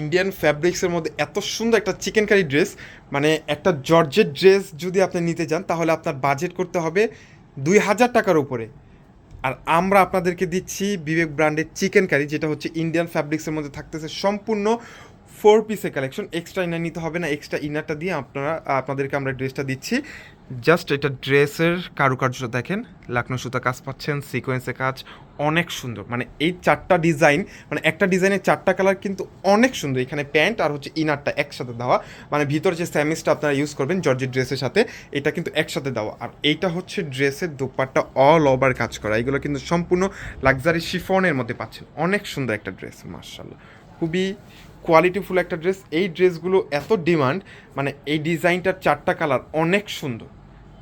Indian ফ্যাব্রিক্সের মধ্যে এত সুন্দর একটা চিকেন কারি ড্রেস মানে একটা জর্জের ড্রেস যদি আপনি নিতে চান, তাহলে আপনার বাজেট করতে হবে দুই হাজার টাকার উপরে। আর আমরা আপনাদেরকে দিচ্ছি বিবেক ব্র্যান্ডের চিকেন কারি যেটা হচ্ছে ইন্ডিয়ান ফ্যাব্রিক্সের মধ্যে থাকতেছে সম্পূর্ণ ফোর পিসের কালেকশন এক্সট্রা ইনার নিতে হবে না এক্সট্রা ইনারটা দিয়ে আপনারা, আপনাদেরকে আমরা ড্রেসটা দিচ্ছি। জাস্ট এটা ড্রেসের কারুকার্যটা দেখেন, লাকনো সুতা কাজ পাচ্ছেন সিকোয়েন্সে কাজ অনেক সুন্দর। মানে এই চারটা ডিজাইন মানে একটা ডিজাইনের চারটা কালার কিন্তু অনেক সুন্দর। এখানে প্যান্ট আর হচ্ছে ইনারটা একসাথে দেওয়া। মানে ভিতরে যে স্যামিসটা আপনারা ইউজ করবেন জর্জের ড্রেসের সাথে, এটা কিন্তু একসাথে দেওয়া। আর এইটা হচ্ছে ড্রেসের দোপাট্টা অল ওভার কাজ করা। এগুলো কিন্তু সম্পূর্ণ লাক্সারি শিফনের মধ্যে পাচ্ছেন। অনেক সুন্দর একটা ড্রেস মার্শাল্লাহ খুবই কোয়ালিটিফুল একটা ড্রেস এই ড্রেসগুলো এত ডিমান্ড মানে এই ডিজাইনটার চারটা কালার অনেক সুন্দর।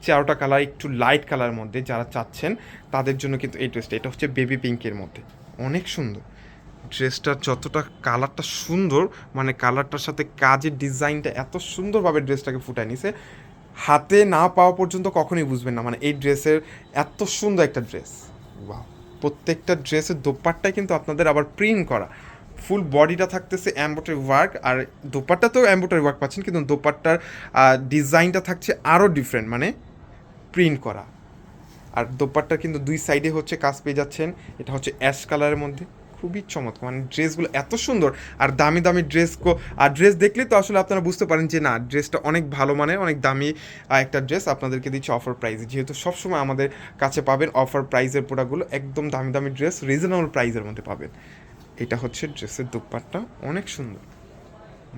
চারোটা কালার একটু লাইট কালার মধ্যে যারা চাচ্ছেন, তাদের জন্য কিন্তু এই ড্রেসটা এটা হচ্ছে বেবি পিঙ্কের মধ্যে। অনেক সুন্দর। ড্রেসটার যতটা কালারটা সুন্দর মানে কালারটার সাথে কাজের ডিজাইনটা এত সুন্দরভাবে ড্রেসটাকে ফুটায় নিছে, হাতে না পাওয়া পর্যন্ত কখনোই বুঝবেন না। মানে এই ড্রেসের এত সুন্দর একটা ড্রেস বাহ প্রত্যেকটা ড্রেসের দোপারটাই কিন্তু আপনাদের আবার প্রিন্ট করা। ফুল বডিটা থাকতেছে এম্বোটারি ওয়ার্ক, আর দোপাট্টা তো এম্বোটারি ওয়ার্ক পাচ্ছেন, কিন্তু দোপাট্টার ডিজাইনটা থাকছে আরও ডিফারেন্ট মানে প্রিন্ট করা। আর দোপাট্টার কিন্তু দুই সাইডে হচ্ছে কাজ পেয়ে যাচ্ছেন, এটা হচ্ছে অ্যাশ কালারের মধ্যে। খুবই চমৎকার মানে ড্রেসগুলো এত সুন্দর, আর দামি দামি ড্রেস আর ড্রেস দেখলে তো আসলে আপনারা বুঝতে পারেন যে না ড্রেসটা অনেক ভালো মানের, অনেক দামি একটা ড্রেস আপনাদেরকে দিচ্ছে অফার প্রাইসে যেহেতু সবসময় আমাদের কাছে পাবেন অফার প্রাইসের প্রোডাক্টগুলো একদম দামি দামি ড্রেস রিজনেবল প্রাইসের মধ্যে পাবেন। এটা হচ্ছে ড্রেসের দোপাট্টা, অনেক সুন্দর।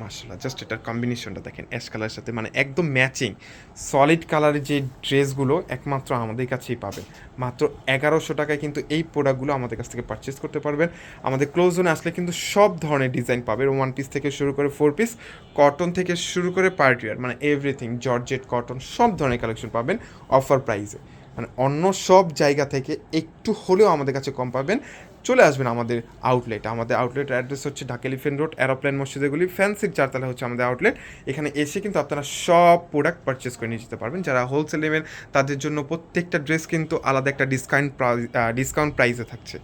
মার্শাল্লাহ জাস্ট এটার কম্বিনেশনটা দেখেন অ্যাশ কালারের সাথে মানে একদম ম্যাচিং সলিড কালারের যে ড্রেসগুলো একমাত্র আমাদের কাছেই পাবেন। মাত্র এগারোশো টাকায় কিন্তু এই প্রোডাক্টগুলো আমাদের কাছ থেকে পারচেস করতে পারবেন। আমাদের ক্লোজ জোনে আসলে কিন্তু সব ধরনের ডিজাইন পাবেন। ওয়ান পিস থেকে শুরু করে ফোর পিস কটন থেকে শুরু করে পার্টিওয়ার মানে এভরিথিং জর্জেট কটন সব ধরনের কালেকশন পাবেন অফার প্রাইসে মানে অন্য সব জায়গা থেকে একটু হলেও আমাদের কাছে কম পাবেন। চলে আসবেন আমাদের আউটলেট আমাদের আউটলেট অ্যাড্রেস হচ্ছে ঢাকা এলিফেন্ট রোড এরোপ্লেন মসজিদেগুলি ফ্যান্সির চারতলা হচ্ছে আমাদের আউটলেট এখানে এসে কিন্তু আপনারা সব প্রোডাক্ট পারচেস করে নিয়ে যেতে পারবেন। যারা হোলসেল নেবেন, তাদের জন্য প্রত্যেকটা ড্রেস কিন্তু আলাদা একটা ডিসকাউন্ট ডিসকাউন্ট প্রাইসে থাকছে।